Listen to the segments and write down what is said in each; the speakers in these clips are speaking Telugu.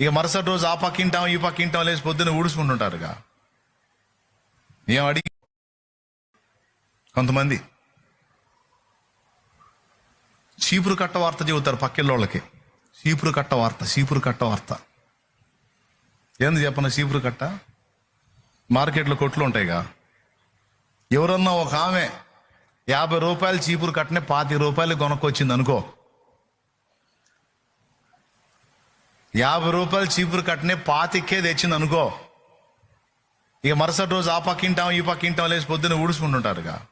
ఇక మరుసటి రోజు ఆ పక్కింటాం ఈ పక్కింటాం లేచి పొద్దున్న ఊడుచుకుంటుంటారుగా. ఏం అడిగి కొంతమంది చీపురు కట్ట వార్త చెబుతారు పక్కిళ్ళోళ్ళకి. చీపురు కట్ట వార్త చీపురు కట్ట వార్త. ఏంది చెప్పను చీపురు కట్ట? మార్కెట్లో కొట్లు ఉంటాయిగా. ఎవరన్నా ఒక ఆమె యాభై రూపాయలు చీపురు కట్టనే పాతి రూపాయలు కొనుక్కొచ్చింది అనుకో యాభై రూపాయలు చీపురు కట్టనే పాతికే తెచ్చింది అనుకో. ఇక మరుసటి రోజు ఆ పక్కింటాం ఈ పక్కింటాం లేచి పొద్దున్న ఊడుచుకుంటుంటారుగా.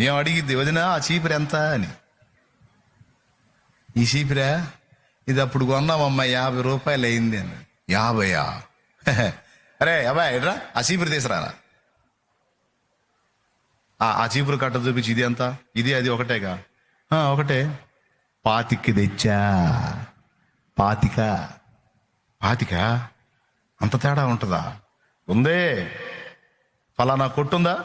ఏం అడిగిద్ది వదిన ఆ చీపురు ఎంత అని. ఈ చీపురా? ఇది అప్పుడు కొన్నామమ్మా యాభై రూపాయలు అయింది అని. యాభైయా? అరే అబ్బాయి ఎట్రా? ఆ చీపురు తీసుకురారా? ఆ ఆ చీపురు కట్ట చూపించి ఇది ఎంత? ఇది అది ఒకటేగా? ఒకటే. పాతిక్కి తెచ్చా? పాతిక. పాతిక? అంత తేడా ఉంటుందా? ఉందే. ఫలానా కొట్టుందా?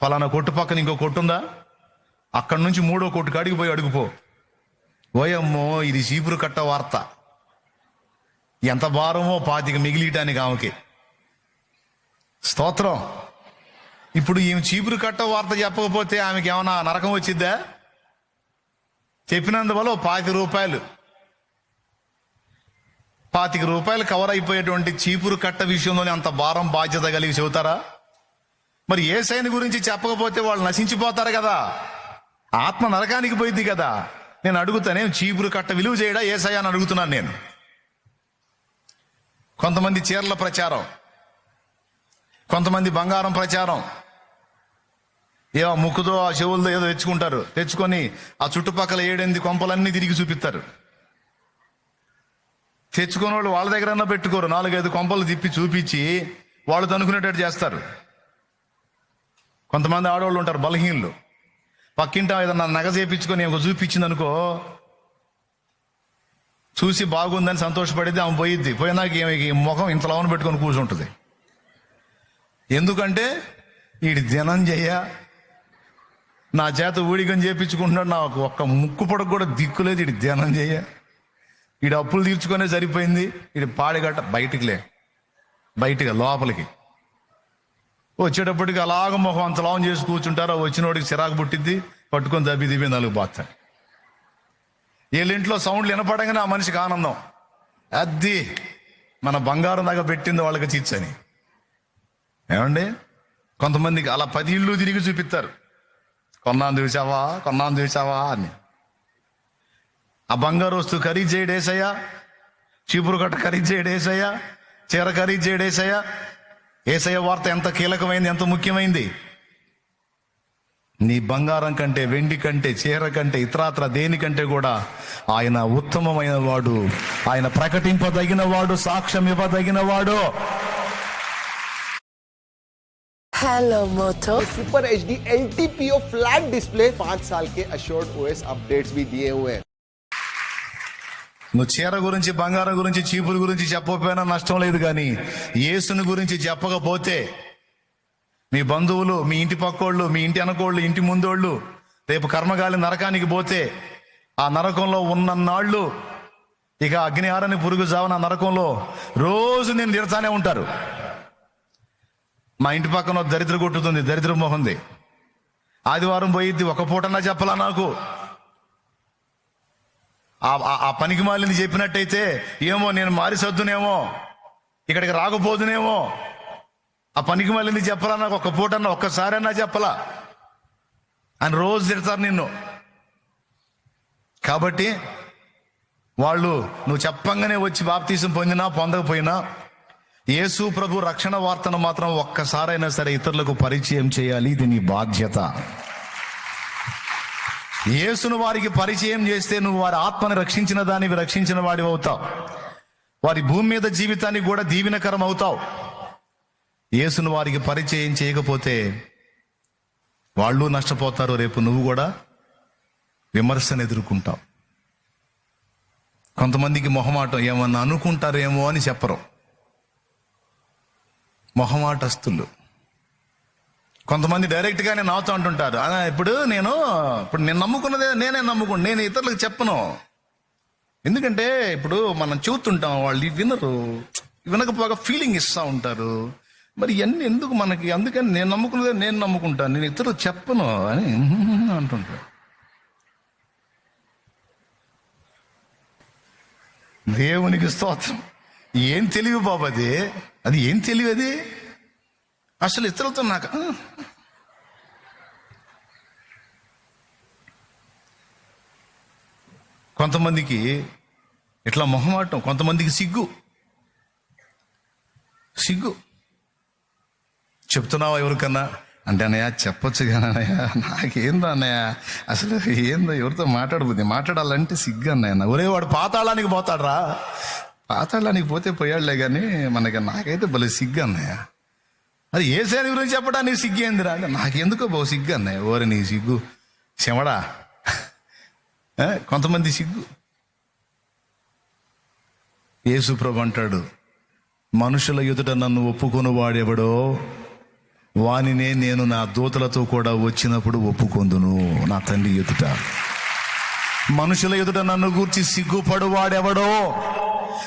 ఫలానా కొట్టు పక్కన ఇంకో కొట్టుందా? అక్కడి నుంచి మూడో కొట్టు కాడికి పోయి అడుగుపో ఓయమ్మో ఇది చీపురు కట్ట వార్త. ఎంత భారమో పాతిక మిగిలియటానికి ఆమెకి. స్తోత్రం. ఇప్పుడు ఈమె చీపురు కట్ట వార్త చెప్పకపోతే ఆమెకి ఏమైనా నరకం వచ్చిద్దా? చెప్పినందువల్ల పాతి రూపాయలు. పాతిక రూపాయలు కవర్ అయిపోయేటువంటి చీపురు కట్ట విషయంలోనే అంత భారం బాధ్యత కలిగి చెబుతారా? మరి ఏ సైని గురించి చెప్పకపోతే వాళ్ళు నశించిపోతారు కదా? ఆత్మ నరకానికి పోయింది కదా? నేను అడుగుతానే చీపురు కట్ట విలువ చేయడా? ఏసయ్య అని అడుగుతున్నాను నేను. కొంతమంది చీరల ప్రచారం కొంతమంది బంగారం ప్రచారం. ఏవో ముక్కుదో ముక్కుతో ఆ చెవులతో ఏదో తెచ్చుకుంటారు. తెచ్చుకొని ఆ చుట్టుపక్కల ఏడెనిమిది కొంపలన్నీ తిరిగి చూపిస్తారు. తెచ్చుకున్న వాళ్ళు వాళ్ళ దగ్గరన్నా పెట్టుకోరు. నాలుగైదు కొంపలు తిప్పి చూపించి వాళ్ళు తనుకునేటట్టు చేస్తారు. కొంతమంది ఆడవాళ్ళు ఉంటారు బలహీనులు. పక్కింట ఏదన్నా నగ చేపించుకొని ఒక చూపించింది అనుకో చూసి బాగుందని సంతోషపడితే ఆమె పోయిద్ది. పోయినాక ఈమెకి ఈ ముఖం ఇంత లవన పెట్టుకొని కూర్చుంటుంది. ఎందుకంటే వీడి దినం చెయ్య నా చేత ఊడిగం చేపించుకుంటున్నాడు. నాకు ఒక్క ముక్కు పొడకు కూడా దిక్కులేదు వీడి ధ్యానం చెయ్య వీడి అప్పులు తీర్చుకునే సరిపోయింది. వీడి పాడిగట్ట బయటికిలే బయటికి లోపలికి. వచ్చేటప్పటికి అలాగ మొహం అంత లావం చేసి కూర్చుంటారో. వచ్చినోడికి చిరాకు పుట్టిద్ది. పట్టుకొని దబ్బి దిబ్బి నలుగు బాస్తాయి వీళ్ళింట్లో సౌండ్లు వినపడంగానే ఆ మనిషికి ఆనందం. అద్ది మన బంగారం దాకా పెట్టింది వాళ్ళకి తీర్చని ఏమండి? కొంతమందికి అలా పది ఇళ్ళు తిరిగి చూపిస్తారు కొన్నాను చూసావా కొన్నాను చూసావా అని. ఆ బంగారు వస్తువు ఖరీదు చేయడేసయ్యా చీపురు కట్ట ఖరీదు చేయడేసయ్యా చీర ఖరీదు చేయడేసయ్యా ఏసయ్య వార్త ఎంత కీలకమైంది ఎంత ముఖ్యమైంది నీ బంగారం కంటే వెండి కంటే చీర కంటే ఇతరాత్ర దేనికంటే కూడా ఆయన ఉత్తమమైన వాడు ఆయన ప్రకటింపదగిన వాడు సాక్ష్యం ఇవ్వదగిన వాడు Hello, Moto. Super H D L T P O flat display पाँच साल के अशोर्ड ओएस अपडेट्स भी दिए हुए हैं నువ్వు చీర గురించి బంగారం గురించి చీపుల గురించి చెప్పకపోయినా నష్టం లేదు కానీ యేసుని గురించి చెప్పకపోతే మీ బంధువులు మీ ఇంటి పక్కోళ్ళు మీ ఇంటి అనకోళ్ళు ఇంటి ముందోళ్ళు రేపు కర్మగాలి నరకానికి పోతే ఆ నరకంలో ఉన్న నాళ్ళు ఇక అగ్ని ఆరని పురుగు జావన నరకంలో రోజు నేను తిడతానే ఉంటారు. మా ఇంటి పక్కన దరిద్ర కొట్టుతుంది దరిద్ర మొహంది. ఆదివారం పోయిద్ది ఒక పూటన్నా చెప్పలా నాకు? ఆ- ఆ- పనికి మాలింది చెప్పినట్టయితే ఏమో నేను మారిసొద్దునేమో ఇక్కడికి రాకపోదునేమో. ఆ పనికి మాలింది చెప్పలా? నాకు ఒక్క పూటన్నా ఒక్కసారన్నా చెప్పలా? అని రోజు తిడతారు నిన్ను. కాబట్టి వాళ్ళు నువ్వు చెప్పంగానే వచ్చి బాప్తీసం పొందినా పొందకపోయినా యేసు ప్రభు రక్షణ వార్తను మాత్రం ఒక్కసారైనా సరే ఇతరులకు పరిచయం చేయాలి. ఇది నీ బాధ్యత. యేసును వారికి పరిచయం చేస్తే నువ్వు వారి ఆత్మని రక్షించిన దానివి రక్షించిన వాడివి అవుతావు. వారి భూమి మీద జీవితానికి కూడా దీవెనకరం అవుతావు. యేసును వారికి పరిచయం చేయకపోతే వాళ్ళు నష్టపోతారు. రేపు నువ్వు కూడా విమర్శను ఎదుర్కొంటావు. కొంతమందికి మొహమాటం ఏమన్నా అనుకుంటారేమో అని చెప్పరు. మొహమాటస్తులు. కొంతమంది డైరెక్ట్గానే నాతో అంటుంటారు. ఇప్పుడు నేను ఇప్పుడు నేను నమ్ముకున్నదే నేనే నమ్ముకున్నాను నేను ఇతరులకు చెప్పను. ఎందుకంటే ఇప్పుడు మనం చూస్తుంటాం వాళ్ళు వినరు. వినకపోగా ఫీలింగ్ ఇస్తూ ఉంటారు. మరి ఇవన్నీ ఎందుకు మనకి? అందుకని నేను నమ్ముకున్నదే నేను నమ్ముకుంటాను నేను ఇతరులు చెప్పను అని అంటుంటారు. దేవునికి స్తోత్రం. ఏం తెలివి బాబు అది? అది ఏం తెలివి అది? అసలు ఇతరులతో నాకు కొంతమందికి ఇట్లా మొహమాటం కొంతమందికి సిగ్గు. సిగ్గు. చెప్తున్నావా ఎవరికన్నా? అంటే అన్నయ్య చెప్పొచ్చు కానీ అన్నయ్య నాకేందో అన్నయ్య? అసలు ఏందో ఎవరితో మాట్లాడబోద్ది మాట్లాడాలంటే సిగ్గు అన్నయ్య ఒరే వాడు పాతాళానికి పోతాడు రా పాతాళానికి పోతే పోయాడులే కానీ మనకి నాకైతే భలే సిగ్గు అన్నయ్య. అది ఏ సేన గురించి చెప్పడానికి నీ సిగ్గేందిరా? అంటే నాకెందుకో బహు సిగ్గు అన్నాయి ఓరే నీ సిగ్గు. చెమడా కొంతమంది సిగ్గు. యేసుప్రభు అంటాడు మనుషుల ఎదుట నన్ను ఒప్పుకొని వాడెవడో? వానినే నేను నా దూతలతో కూడా వచ్చినప్పుడు ఒప్పుకొందును నా తండ్రి ఎదుట. మనుషుల ఎదుట నన్ను గూర్చి సిగ్గుపడువాడెవడో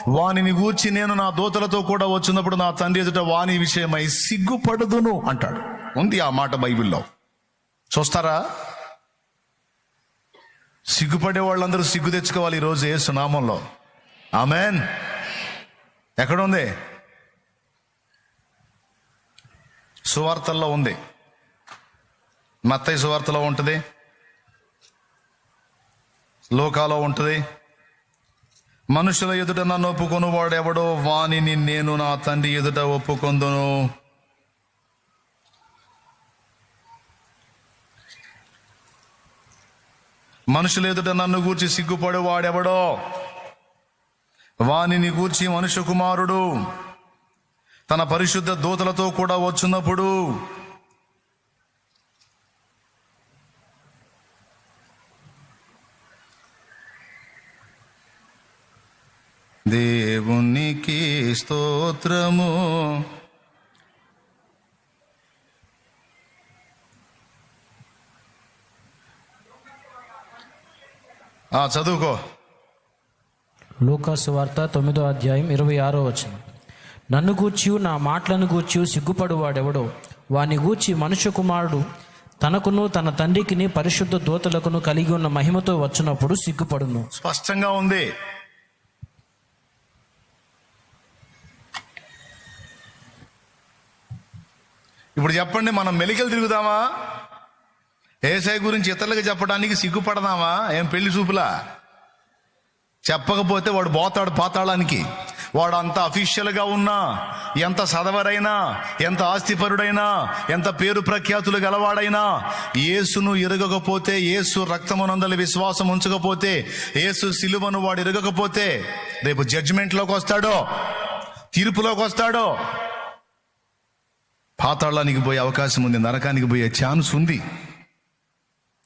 వానిని గూర్చి నేను నా దూతలతో కూడా వచ్చినప్పుడు నా తండ్రి ఎదుట వాని విషయమై సిగ్గుపడుదును అంటాడు. ఉంది ఆ మాట బైబిల్లో. చూస్తారా? సిగ్గుపడే వాళ్ళందరూ సిగ్గు తెచ్చుకోవాలి ఈరోజు ఏ సునామంలో ఆమెన్. ఎక్కడ ఉంది సువార్తల్లో ఉంది. మత్తయ్య సువార్తలో ఉంటుంది. లోకాలో ఉంటుంది. మనుషుల ఎదుట నన్ను ఒప్పుకొని వాడెవడో వానిని నేను నా తండ్రి ఎదుట ఒప్పుకొందును. మనుషుల ఎదుట నన్ను గూర్చి సిగ్గుపడేవాడెవడో వానిని గూర్చి మనుష్య కుమారుడు తన పరిశుద్ధ దూతలతో కూడా వచ్చినప్పుడు దేవునికి స్తోత్రము. ఆ చదువుకో. లూకాసు వార్త తొమ్మిదో అధ్యాయం ఇరవై ఆరో వచనం. నన్ను గూర్చి నా మాటలను గూర్చి సిగ్గుపడు వాడెవడో వాని గూర్చి మనుష్య కుమారుడు తనకును తన తండ్రికిని పరిశుద్ధ దూతలకును కలిగి ఉన్న మహిమతో వచ్చినప్పుడు సిగ్గుపడును. స్పష్టంగా ఉంది. ఇప్పుడు చెప్పండి మనం మెలికలు తిరుగుదామా? ఏసఐ గురించి ఇతరులకు చెప్పడానికి సిగ్గుపడదామా? ఏం పెళ్ళి చూపులా? చెప్పకపోతే వాడు పోతాడు పాతాళానికి. వాడు అంత అఫీషియల్గా ఉన్నా ఎంత సదవరైనా ఎంత ఆస్తిపరుడైనా ఎంత పేరు ప్రఖ్యాతులు గలవాడైనా యేసును ఎరగకపోతే యేసు రక్తమునందలి విశ్వాసం ఉంచకపోతే యేసు సిలువను వాడు ఎరగకపోతే రేపు జడ్జిమెంట్లోకి వస్తాడో తీర్పులోకి వస్తాడో పాతాళానికి పోయే అవకాశం ఉంది నరకానికి పోయే ఛాన్స్ ఉంది.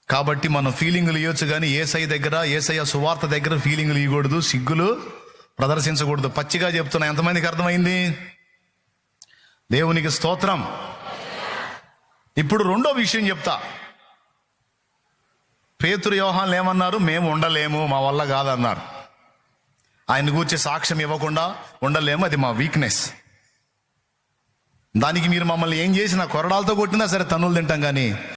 కాబట్టి మనం ఫీలింగులు ఇవ్వచ్చు కానీ ఏసై దగ్గర ఏసఐ సువార్త దగ్గర ఫీలింగులు ఇవ్వకూడదు సిగ్గులు ప్రదర్శించకూడదు. పచ్చిగా చెప్తున్నా ఎంతమందికి అర్థమైంది? దేవునికి స్తోత్రం. ఇప్పుడు రెండో విషయం చెప్తా. పేతురు వ్యవహాన్లు ఏమన్నారు? మేము ఉండలేము మా వల్ల కాదన్నారు. ఆయన గూర్చి సాక్ష్యం ఇవ్వకుండా ఉండలేము అది మా వీక్నెస్ దానికి మీరు మమ్మల్ని ఏం చేసినా కొరడాలతో కొట్టినా సరే తన్నులు తింటాం కానీ